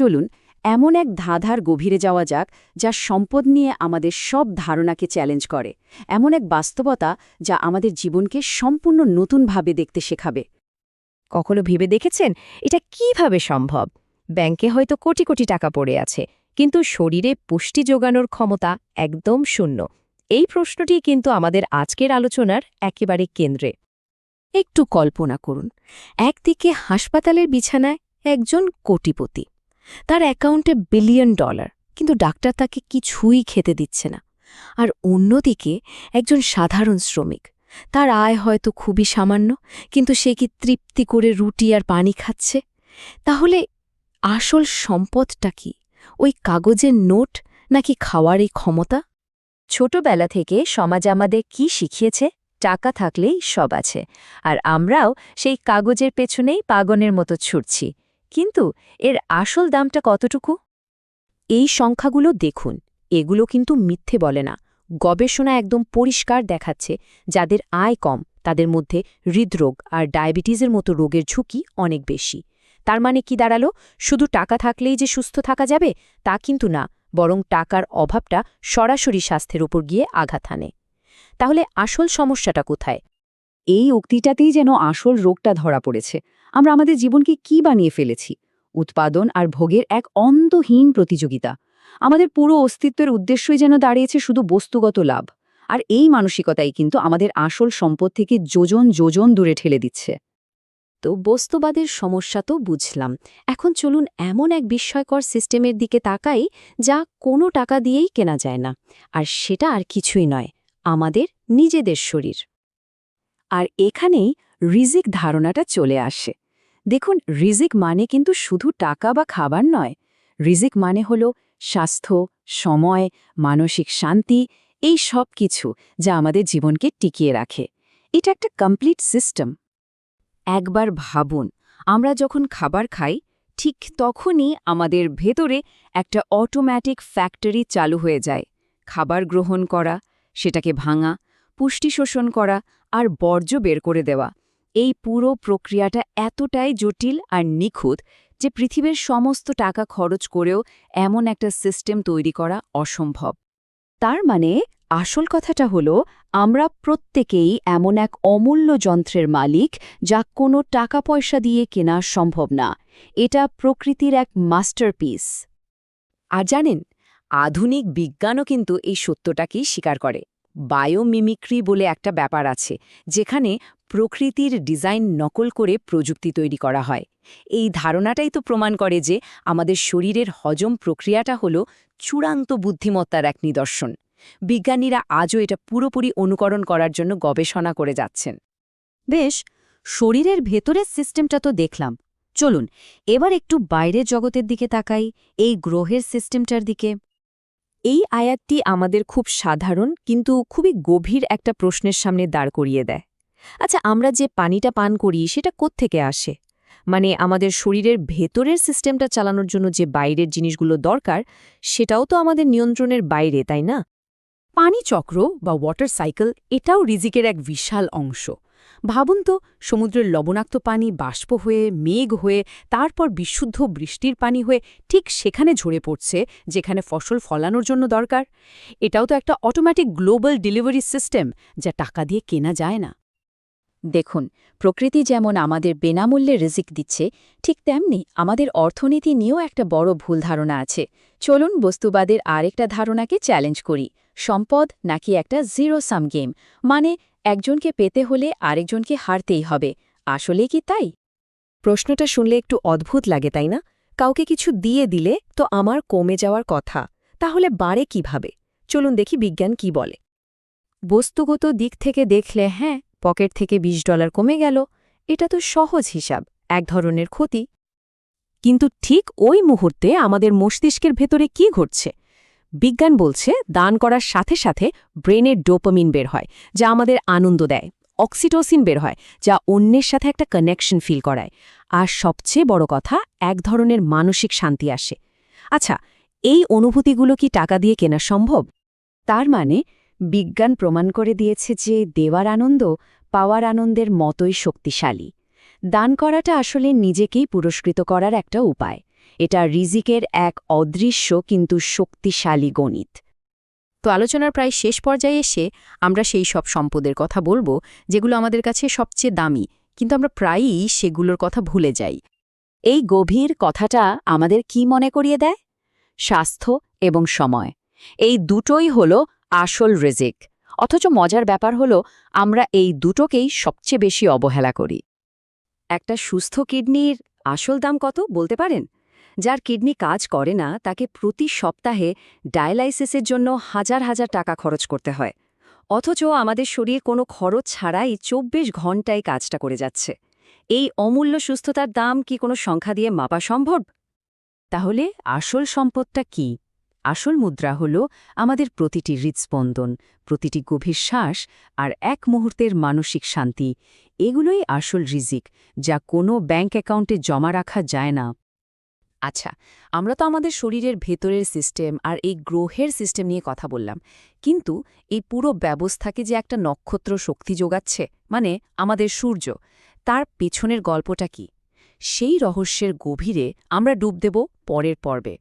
চলুন, এমন এক ধাঁধার গভীরে যাওয়া যাক, যা সম্পদ নিয়ে আমাদের সব ধারণাকে চ্যালেঞ্জ করে। এমন এক বাস্তবতা যা আমাদের জীবনকে সম্পূর্ণ নতুনভাবে দেখতে শেখাবে। কখনো ভেবে দেখেছেন? এটা কীভাবে সম্ভব? ব্যাংকে হয়তো কোটি কোটি টাকা পড়ে আছে, কিন্তু শরীরে পুষ্টি যোগানোর ক্ষমতা একদম শূন্য। এই প্রশ্নটি কিন্তু আমাদের আজকের আলোচনার একেবারে কেন্দ্রে। একটু কল্পনা করুন, একদিকে হাসপাতালের বিছানায় একজন কোটিপতি তার অ্যাকাউন্টে বিলিয়ন ডলার, কিন্তু ডাক্তার তাকে কিছুই খেতে দিচ্ছে না। আর অন্যদিকে একজন সাধারণ শ্রমিক, তার আয় হয়তো খুবই সামান্য, কিন্তু সে কি তৃপ্তি করে রুটি আর পানি খাচ্ছে? তাহলে আসল সম্পদটা কি, ওই কাগজের নোট নাকি খাওয়ার এই ক্ষমতা? ছোটবেলা থেকে সমাজ আমাদের কি শিখিয়েছে? টাকা থাকলেই সব আছে, আর আমরাও সেই কাগজের পেছনেই পাগনের মতো ছুটছি। কিন্তু এর আসল দামটা কতটুকু? এই সংখ্যাগুলো দেখুন, এগুলো কিন্তু মিথ্যে বলে না। গবেষণা একদম পরিষ্কার দেখাচ্ছে, যাদের আয় কম, তাদের মধ্যে হৃদরোগ আর ডায়াবেটিসের মতো রোগের ঝুঁকি অনেক বেশি। তার মানে কি দাঁড়াল? শুধু টাকা থাকলেই যে সুস্থ থাকা যাবে, তা কিন্তু না, বরং টাকার অভাবটা সরাসরি স্বাস্থ্যের উপর গিয়ে আঘাত হানে তাহলে আসল সমস্যাটা কোথায়? এই উক্তিটাতেই যেন আসল রোগটা ধরা পড়েছে। আমরা আমাদের জীবনকে কি বানিয়ে ফেলেছি? উৎপাদন আর ভোগের এক অন্তহীন প্রতিযোগিতা। আমাদের পুরো অস্তিত্বের উদ্দেশ্যই যেন দাঁড়িয়েছে শুধু বস্তুগত লাভ। আর এই মানসিকতাই কিন্তু আমাদের আসল সম্পদ থেকে যোজন যোজন দূরে ঠেলে দিচ্ছে। তো বস্তুবাদের সমস্যা তো বুঝলাম। এখন চলুন এমন এক বিস্ময়কর সিস্টেমের দিকে তাকাই, যা কোনো টাকা দিয়েই কেনা যায় না। আর সেটা আর কিছুই নয়, আমাদের নিজেদের শরীর। আর এখানেই রিজিক ধারণাটা চলে আসে। দেখুন, রিজিক মানে কিন্তু শুধু টাকা বা খাবার নয়। রিজিক মানে হল স্বাস্থ্য, সময়, মানসিক শান্তি, এই সব কিছু যা আমাদের জীবনকে টিকিয়ে রাখে। এটা একটা কমপ্লিট সিস্টেম। একবার ভাবুন, আমরা যখন খাবার খাই, ঠিক তখনই আমাদের ভেতরে একটা অটোম্যাটিক ফ্যাক্টরি চালু হয়ে যায়। খাবার গ্রহণ করা, সেটাকে ভাঙা পুষ্টি শোষণ করা আর বর্জ্য বের করে দেওয়া। এই পুরো প্রক্রিয়াটা এতটাই জটিল আর নিখুঁত যে পৃথিবীর সমস্ত টাকা খরচ করেও এমন একটা সিস্টেম তৈরি করা অসম্ভব। তার মানে আসল কথাটা হলো, আমরা প্রত্যেকেই এমন এক অমূল্য যন্ত্রের মালিক যা কোনো টাকা পয়সা দিয়ে কেনা সম্ভব না। এটা প্রকৃতির এক মাস্টারপিস। আর জানেন, আধুনিক বিজ্ঞানও কিন্তু এই সত্যটাকেই স্বীকার করে। বায়োমিমিক্রি বলে একটা ব্যাপার আছে, যেখানে প্রকৃতির ডিজাইন নকল করে প্রযুক্তি তৈরি করা হয়। এই ধারণাটাই তো প্রমাণ করে যে আমাদের শরীরের হজম প্রক্রিয়াটা হল চূড়ান্ত বুদ্ধিমত্তার এক নিদর্শন। বিজ্ঞানীরা আজও এটা পুরোপুরি অনুকরণ করার জন্য গবেষণা করে যাচ্ছেন। বেশ, শরীরের ভেতরের সিস্টেমটা তো দেখলাম। চলুন, এবার একটু বাইরের জগতের দিকে তাকাই, এই গ্রহের সিস্টেমটার দিকে। এই আয়াতটি আমাদের খুব সাধারণ, কিন্তু খুবই গভীর একটা প্রশ্নের সামনে দাঁড় করিয়ে দেয়। আচ্ছা আমরা যে পানিটা পান করি, সেটা কোত্থেকে আসে? মানে আমাদের শরীরের ভেতরের সিস্টেমটা চালানোর জন্য যে বাইরের জিনিসগুলো দরকার, সেটাও তো আমাদের নিয়ন্ত্রণের বাইরে, তাই না? পানি চক্র বা ওয়াটার সাইকেল এটাও রিজিকের এক বিশাল অংশ। ভাবুন তো, সমুদ্রের লবণাক্ত পানি, বাষ্প হয়ে, মেঘ হয়ে, তারপর বিশুদ্ধ বৃষ্টির পানি হয়ে ঠিক সেখানে ঝরে পড়ছে, যেখানে ফসল ফলানোর জন্য দরকার। এটাও তো একটা অটোমেটিক গ্লোবাল ডেলিভারি সিস্টেম যা টাকা দিয়ে কেনা যায় না। দেখুন, প্রকৃতি যেমন আমাদের বেনামূল্যে রিজিক দিচ্ছে, ঠিক তেমনি আমাদের অর্থনীতি নিয়েও একটা বড় ভুল ধারণা আছে। চলুন বস্তুবাদের আরেকটা ধারণাকে চ্যালেঞ্জ করি। সম্পদ নাকি একটা জিরো সাম গেম? মানে একজনকে পেতে হলে আরেকজনকে হারতেই হবে। আসলে কি তাই? প্রশ্নটা শুনলে একটু অদ্ভুত লাগে, তাই না? কাউকে কিছু দিয়ে দিলে তো আমার কমে যাওয়ার কথা। তাহলে বাড়ে কীভাবে? চলুন দেখি বিজ্ঞান কি বলে। বস্তুগত দিক থেকে দেখলে হ্যাঁ পকেট থেকে ২০ ডলার কমে গেল। এটা তো সহজ হিসাব, এক ধরনের ক্ষতি। কিন্তু ঠিক ওই মুহূর্তে আমাদের মস্তিষ্কের ভেতরে কি ঘটছে? বিজ্ঞান বলছে, দান করার সাথে সাথে ব্রেনের ডোপামিন বের হয়, যা আমাদের আনন্দ দেয়, অক্সিটোসিন বের হয়, যা অন্যের সাথে একটা কানেকশন ফিল করায়। আর সবচেয়ে বড় কথা, এক ধরনের মানসিক শান্তি আসে। আচ্ছা এই অনুভূতিগুলো কি টাকা দিয়ে কেনা সম্ভব? তার মানে বিজ্ঞান প্রমাণ করে দিয়েছে যে দেওয়ার আনন্দ পাওয়ার আনন্দের মতোই শক্তিশালী। দান করাটা আসলে নিজেকেই পুরস্কৃত করার একটা উপায়। এটা রিজিকের এক অদৃশ্য কিন্তু শক্তিশালী গণিত। তো আলোচনার প্রায় শেষ পর্যায়ে এসে আমরা সেই সব সম্পদের কথা বলব, যেগুলো আমাদের কাছে সবচেয়ে দামি, কিন্তু আমরা প্রায়ই সেগুলোর কথা ভুলে যাই। এই গভীর কথাটা আমাদের কি মনে করিয়ে দেয়? স্বাস্থ্য এবং সময়। এই দুটোই হল আসল রিজিক। অথচ মজার ব্যাপার হল, আমরা এই দুটোকেই সবচেয়ে বেশি অবহেলা করি। একটা সুস্থ কিডনির আসল দাম কত বলতে পারেন? যার কিডনি কাজ করে না, তাকে প্রতি সপ্তাহে ডায়ালাইসিসের জন্য হাজার হাজার টাকা খরচ করতে হয়। অথচ আমাদের শরীর কোনো খরচ ছাড়াই চব্বিশ ঘন্টায় কাজটা করে যাচ্ছে। এই অমূল্য সুস্থতার দাম কি কোনো সংখ্যা দিয়ে মাপা সম্ভব? তাহলে আসল সম্পদটা কি? আসল মুদ্রা হল আমাদের প্রতিটি হৃৎস্পন্দন, প্রতিটি গভীর শ্বাস আর এক মুহূর্তের মানসিক শান্তি। এগুলোই আসল রিজিক, যা কোনো ব্যাঙ্ক অ্যাকাউন্টে জমা রাখা যায় না। আচ্ছা আমরা তো আমাদের শরীরের ভেতরের সিস্টেম আর এই গ্রহের সিস্টেম নিয়ে কথা বললাম। কিন্তু এই পুরো ব্যবস্থাকে যে একটা নক্ষত্র শক্তি যোগাচ্ছে মানে আমাদের সূর্য, তার পেছনের গল্পটা কি? সেই রহস্যের গভীরে আমরা ডুব দেব পরের পর্বে।